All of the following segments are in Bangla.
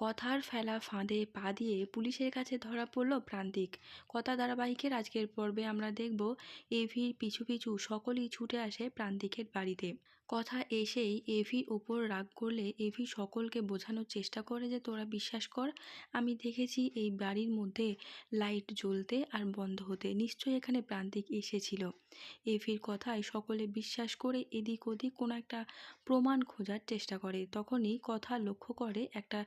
কথার ফেলা ফাঁদে পা দিয়ে পুলিশের কাছে ধরা পড়ল প্রান্তিক। কথা ধারাবাহিকের আজকের পর্বে আমরা দেখব এভির পিছু পিছু সকলেই ছুটে আসে প্রান্তিকের বাড়িতে। কথা এসেই এভির ওপর রাগ করলে এভি সকলকে বোঝানোর চেষ্টা করে যে, তোরা বিশ্বাস কর, আমি দেখেছি এই বাড়ির মধ্যে লাইট জ্বলতে আর বন্ধ হতে। নিশ্চয়ই এখানে প্রান্তিক এসেছিল। এভির কথায় সকলে বিশ্বাস করে এদিক ওদিক কোনো একটা প্রমাণ খোঁজার চেষ্টা করে। তখনই কথা লক্ষ্য করে একটা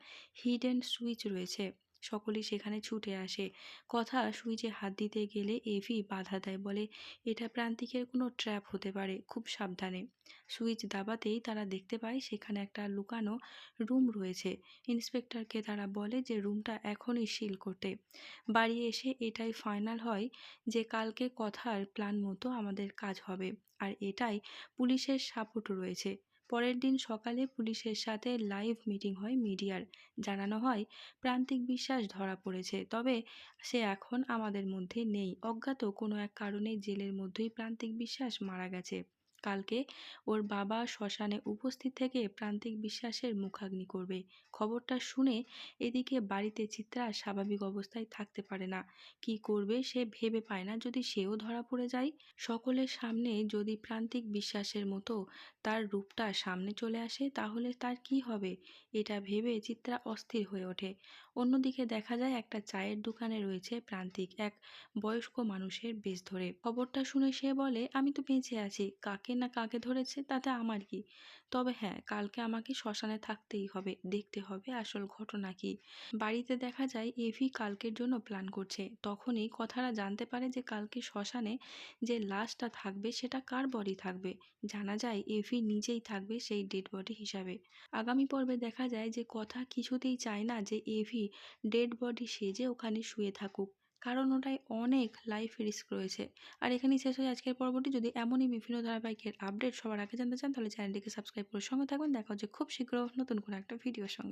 হিডেন সুইচ রয়েছে। সকলেই সেখানে ছুটে আসে। কথা সুইচে হাত দিতে গেলে এভি বাধা দেয়, বলে এটা প্রান্তিকের কোনো ট্র্যাপ হতে পারে, খুব সাবধানে। সুইচ দাবাতেই তারা দেখতে পায় সেখানে একটা লুকানো রুম রয়েছে। ইন্সপেক্টরকে তারা বলে যে রুমটা এখনই সিল করতে। বাড়ি এসে এটাই ফাইনাল হয় যে কালকে কথার প্ল্যান মতো আমাদের কাজ হবে। আর এটাই পুলিশের সাপোর্ট রয়েছে। পরের দিন সকালে পুলিশের সাথে লাইভ মিটিং হয় মিডিয়ার। জানানো হয়, প্রান্তিক বিশ্বাস ধরা পড়েছে, তবে সে এখন আমাদের মধ্যে নেই। অজ্ঞাত কোনো এক কারণে জেলের মধ্যেই প্রান্তিক বিশ্বাস মারা গেছে। কালকে ওর বাবা শ্মশানে উপস্থিত থেকে প্রান্তিক বিশ্বাসের মুখাগ্নি করবে। খবরটা শুনে এদিকে বাড়িতে চিত্রা স্বাভাবিক অবস্থায় থাকতে পারে না। কি করবে সে ভেবে পায় না যদি সেও ধরা পড়ে যায়। সকলের সামনে যদি প্রান্তিক বিশ্বাসের মতো তার রূপটা সামনে চলে আসে তাহলে তার কি হবে? এটা ভেবে চিত্রা অস্থির হয়ে ওঠে। অন্যদিকে দেখা যায় একটা চায়ের দোকানে রয়েছে প্রান্তিক, এক বয়স্ক মানুষের বেশ ধরে। খবরটা শুনে সে বলে, আমি তো বেঁচে আছি, কাকে না কাকে ধরেছে তাতে আমার কি? তবে হ্যাঁ কালকে আমাকে শ্মশানে থাকতেই হবে, দেখতে হবে আসল ঘটনা কি। বাড়িতে দেখা যায়, এভি কালকের জন্য প্ল্যান করছে। তখনই কথারা জানতে পারে যে কালকে শ্মশানে যে লাশটা থাকবে সেটা কার বডি থাকবে। জানা যায়, এভি নিজেই থাকবে সেই ডেড বডি হিসাবে। আগামী পর্বে দেখা যায় যে কথা কিছুতেই চায় না যে এভি ডেড বডি সেজে ওখানে শুয়ে থাকুক। কারণ ওটায় অনেক লাইফ রিস্ক রয়েছে। আর এখানেই শেষ হয় আজকের পর্বটি। যদি এমনই বিভিন্ন ধারাবাহিকের আপডেট সবার আগে জানতে চান, তাহলে চ্যানেলটিকে সাবস্ক্রাইব করে সঙ্গে থাকবেন। দেখা হচ্ছে খুব শীঘ্র নতুন কোনো একটা ভিডিওর সঙ্গে।